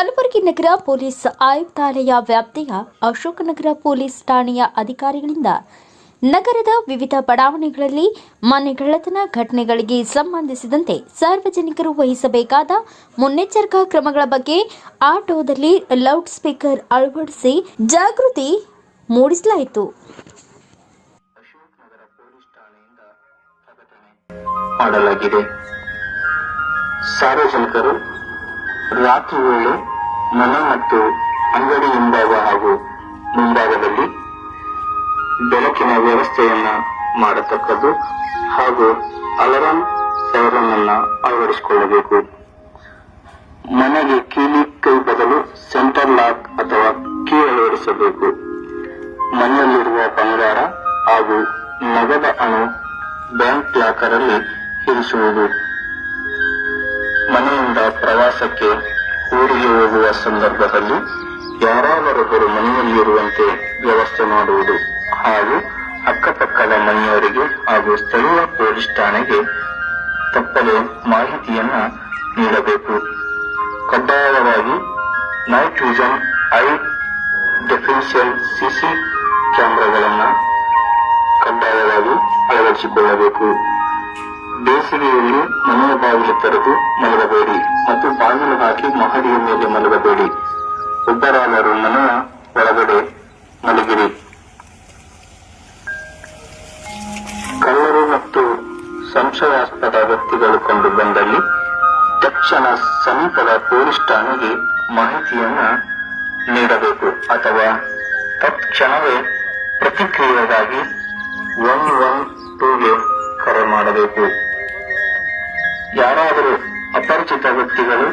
ಕಲಬುರಗಿ ನಗರ police ಆಯುಕ್ತಾಲಯ ವ್ಯಾಪ್ತಿಯ Ashok Nagar police ಠಾಣೆಯ ಅಧಿಕಾರಿಗಳಿಂದ ನಗರದ ವಿವಿಧ ಬಡಾವಣೆಗಳಲ್ಲಿ ಮನೆಗಳ್ಳತನ ಘಟನೆಗಳಿಗೆ ಸಂಬಂಧಿಸಿದಂತೆ ಸಾರ್ವಜನಿಕರು ವಹಿಸಬೇಕಾದ ಮುನ್ನೆಚ್ಚರಿಕಾ ಕ್ರಮಗಳ ಬಗ್ಗೆ ಆಟೋದಲ್ಲಿ ಲೌಡ್ ಸ್ಪೀಕರ್ ಅಳವಡಿಸಿ ಜಾಗೃತಿ ಮೂಡಿಸಲಾಯಿತು. ಸಾರ್ವಜನಿಕರು ರಾತ್ರಿ ವೇಳೆ ಮನೆ ಮತ್ತು ಅಂಗಡಿ ಹಿಂಭಾಗ ಹಾಗೂ ಮುಂಭಾಗದಲ್ಲಿ ಬೆಳಕಿನ ವ್ಯವಸ್ಥೆಯನ್ನ ಮಾಡತಕ್ಕದ್ದು ಹಾಗೂ ಅಲಾರಾಂ ಸೈರನ್ ಅನ್ನ ಅಳವಡಿಸಿಕೊಳ್ಳಬೇಕು. ಮನೆಗೆ ಕೀಲಿ ಕೈ ಬದಲು ಸೆಂಟರ್ ಲಾಕ್ ಅಥವಾ ಕೀ ಅಳವಡಿಸಬೇಕು. ಮನೆಯಲ್ಲಿರುವ ಬಂಗಾರ ಹಾಗೂ ನಗದ ಅಣು ಬ್ಯಾಂಕ್ ಲಾಕರ್ ಅಲ್ಲಿ ಇರಿಸುವುದು. ಪ್ರವಾಸಕ್ಕೆ ಊರಿಗೆ ಹೋಗುವ ಸಂದರ್ಭದಲ್ಲಿ ಯಾರಾದರೊಬ್ಬರು ಮನೆಯಲ್ಲಿರುವಂತೆ ವ್ಯವಸ್ಥೆ ಮಾಡುವುದು ಹಾಗೂ ಅಕ್ಕಪಕ್ಕದ ಮನೆಯವರಿಗೆ ಹಾಗೂ ಸ್ಥಳೀಯ ಪೊಲೀಸ್ ಠಾಣೆಗೆ ತಪ್ಪಲೆ ಮಾಹಿತಿಯನ್ನ ನೀಡಬೇಕು. ಕಡ್ಡಾಯವಾಗಿ ನೈಟ್ ಐ ಡೆಫಿನ್ಷಿಯಲ್ ಸಿಸಿ ಕ್ಯಾಮೆರಾಗಳನ್ನ ಕಡ್ಡಾಯವಾಗಿ ಅಳವಡಿಸಿಕೊಳ್ಳಬೇಕು. ಬಾಗಿಲು ತೆರೆದು ಮಲಗಬೇಡಿ ಮತ್ತು ಬಾಗಿಲು ಹಾಕಿ ಮಹಡಿಯ ಮೇಲೆ ಮಲಗಬೇಡಿ. ಒಬ್ಬರಾದರೂ ಮನೆಯ ಒಳಗಡೆ ಮಲಗಿರಿ. ಕಳ್ಳರು ಮತ್ತು ಸಂಶಯಾಸ್ಪದ ವ್ಯಕ್ತಿಗಳು ಕಂಡು ಬಂದಲ್ಲಿ ತಕ್ಷಣ ಸಮೀಪದ ಪೊಲೀಸ್ ಠಾಣೆಗೆ ಮಾಹಿತಿಯನ್ನು ನೀಡಬೇಕು ಅಥವಾ ತತ್ಕ್ಷಣವೇ ಪ್ರತಿಕ್ರಿಯೆಗಾಗಿ ಒನ್ ಒನ್ ಟೂಗೆ ಕರೆ ಮಾಡಬೇಕು. ಯಾರಾದರೂ ಅಪರಿಚಿತ ವ್ಯಕ್ತಿಗಳು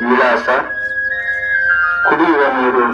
ವಿಳಾಸ ಕುಡಿಯುವ ನೀರು.